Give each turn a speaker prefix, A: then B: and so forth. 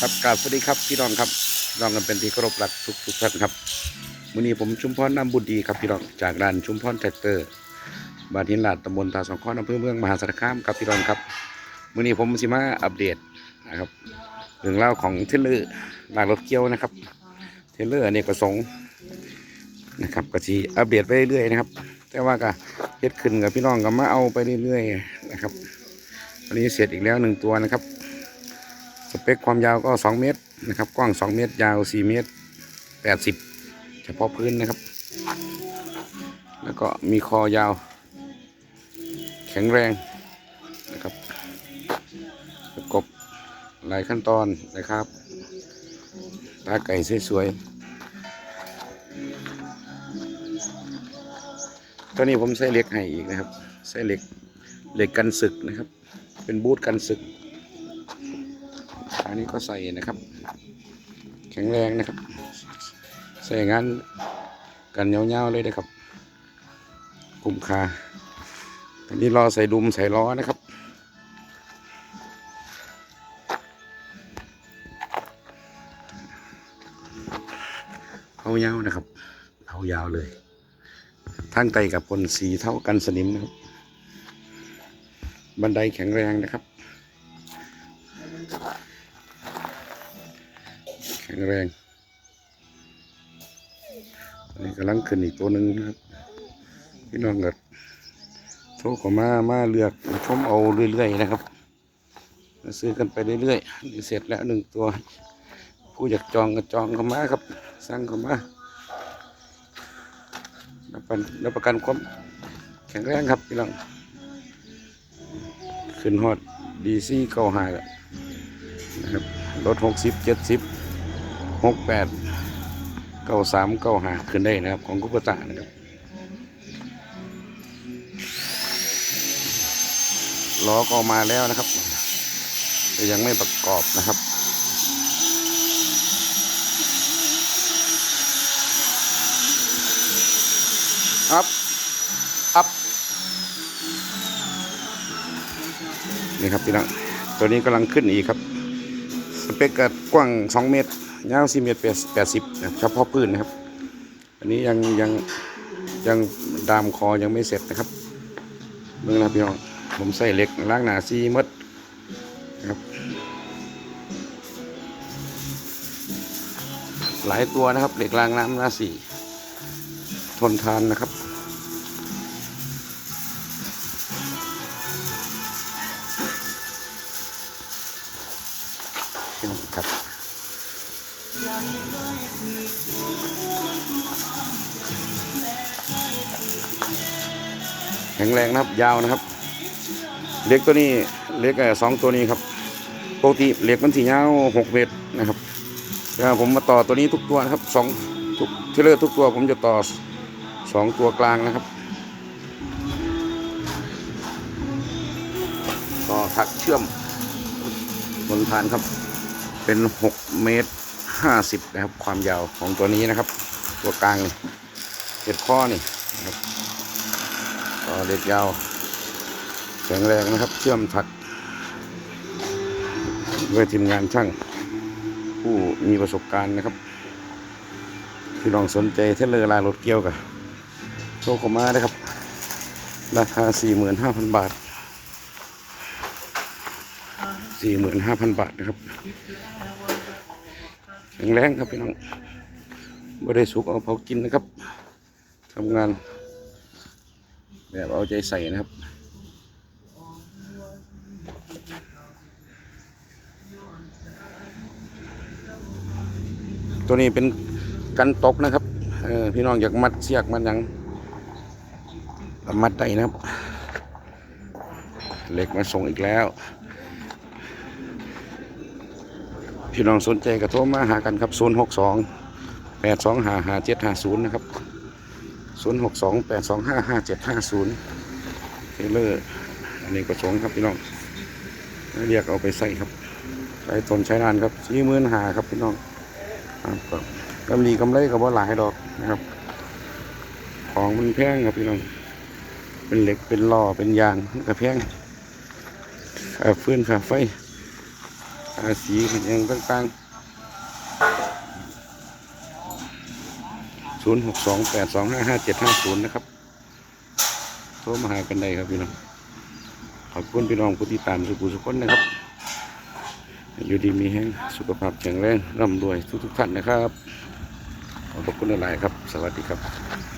A: ครับกราบสวัสดีครับพี่น้องครับพี่น้องกันเป็นที่เคารพรักทุกทุกท่านครับวันนี้ผมชุมพรน้ำบุญดีครับพี่น้องจากร้านชุมพรแท็กเตอร์บ้านหินลาดตำบลตาสองข้อนอำเภอเมืองมหาสารคามครับพี่น้องครับวันนี้ผมสิมาอัปเดตนะครับเรื่องเล่าของเทเลอร์ลากรถเกี่ยวนะครับ เทเลอร์เนกประสงค์นะครับก็สีอัปเดตไปเรื่อยๆนะครับ แต่ว่าก็เฮ็ดขึ้นกับพี่น้องก็มาเอาไปเรื่อยๆนะครับวันนี้เสร็จอีกแล้วหนึ่งตัวนะครับ ปคความยาวก็ 2 เมตรนะครับ กว้าง 2 เมตร ยาว 4 เมตร 80 เฉพาะพื้นนะครับ แล้วก็มีคอยาว แข็งแรงนะครับประกบหลายขั้นตอนนะครับ ตาไก่สวยๆตัวนี้ผมใส่เหล็กให้อีกนะครับ ใส่เหล็กเหล็กกันศึกนะครับ เป็นบูทกันศึก อันนี้ก็ใส่นะครับ แข็งแรงนะครับ ใส่งานกันเงาๆเลยนะครับคุ้มคาตอนนี้รอใส่ดุมใส่ล้อนะครับเผายาวนะครับเผายาวเลย ทั้งไตกับคนสีเท่ากันสนิมนะครับ บันไดแข็งแรงนะครับ ข็งแรงอันนี้กำลังขึ้นอีกตัวหนึ่งนะครับพี่น้องก็โทรเข้ามามาเลือกชมเอาเรื่อยๆนะครับมาซื้อกันไปเรื่อยๆนี่เสร็จแล้วหนึ่งตัว ผู้อยากจองก็จองเข้ามาครับสั่งเข้ามารับประกันรับประกันความแข็งแรงครับพี่น้องขึ้นฮอดดีซี่เก้าหาแล้วนะครับรถหกสิบเจ็ดสิบ หกแปดเก้าสามเก้าห้าขึ้นได้นะครับ ของกุปตานะครับล้อก็มาแล้วนะครับแต่ยังไม่ประกอบนะครับ อัพ อัพ นี่ครับพี่น้องตัวนี้กำลังขึ้นอีกครับ สเปกก็กว้าง 2 เมตร ยาว4เมตร80นะครับเฉพาะพื้นนะครับ อันนี้ยังยังยังดามคอยังไม่เสร็จนะครับเมื่อนะพี่น้องผมใส่เหล็กล้างหนาซีมัดนะครับหลายตัวนะครับเหล็กล้างน้ำหน้าสีทนทานนะครับ แข็งแรงนะครับยาวนะครับ เล็กตัวนี้เล็กเอ่อสองตัวนี้ครับปกติเหล็กมันสียาวหกเมตรนะครับแล้วผมมาต่อตัวนี้ทุกตัวนะครับสองทุกเทเลอร์ทุกตัวผมจะต่อสองตัวกลางนะครับ ต่อถักเชื่อมบนพานครับ เป็น6เมตร 50นะครับ ความยาวของตัวนี้นะครับ ตัวกลางนี่เห็ดข้อนี่นะครับต่อเด็ดยาวแข็งแรงนะครับ เชื่อมถักด้วยทีมงานช่าง ผู้มีประสบการณ์นะครับพี่น้องสนใจเทเลอร์ลายรถเกี่ยวกับโชคเข้ามานะครับ ราคา 45,000 บาท 45,000 บาทนะครับ แข็งแรงครับพี่น้องไม่ได้สุกเอาเผากินนะครับทำงาน แบบเอาใจใส่นะครับตัวนี้เป็นกันตกนะครับออพี่น้องอยากมัดเสียกมันยังมัดได้นะครับเหล็กมาส่งอีกแล้ว พี่น้องสนใจก็โทรมาหากันครับ 0 6 2 8 2 5 5 7 5 0 นะครับ 0 6 2 8 2 5 5 7 5 0เทเลอร์อันนี้ก็สงครับพี่น้องเรียกเอาไปใส่ครับ ใช้ตนใช้นานครับสี่หมื่นหาครับพี่น้องครับกำไรกำไรกับว่าหลายดอกนะครับ ของมันแพงครับพี่น้อง เป็นเหล็กเป็นล้อเป็นยางมันก็แพงฟืนค่าไฟาสีอย่างต่างๆศูนย์หกสองแปดสองห้าห้าเจ็ดห้าศูนย์นะครับ โทรมาหากันได้ครับพี่น้อง ขอบคุณพี่น้องผู้ที่ตามสุขุสุขคนนะครับ อยู่ดีมีแห้งสุขภาพแข็งแรงร่ำรวยทุกๆท่านนะครับ ขอบคุณหลายครับ สวัสดีครับ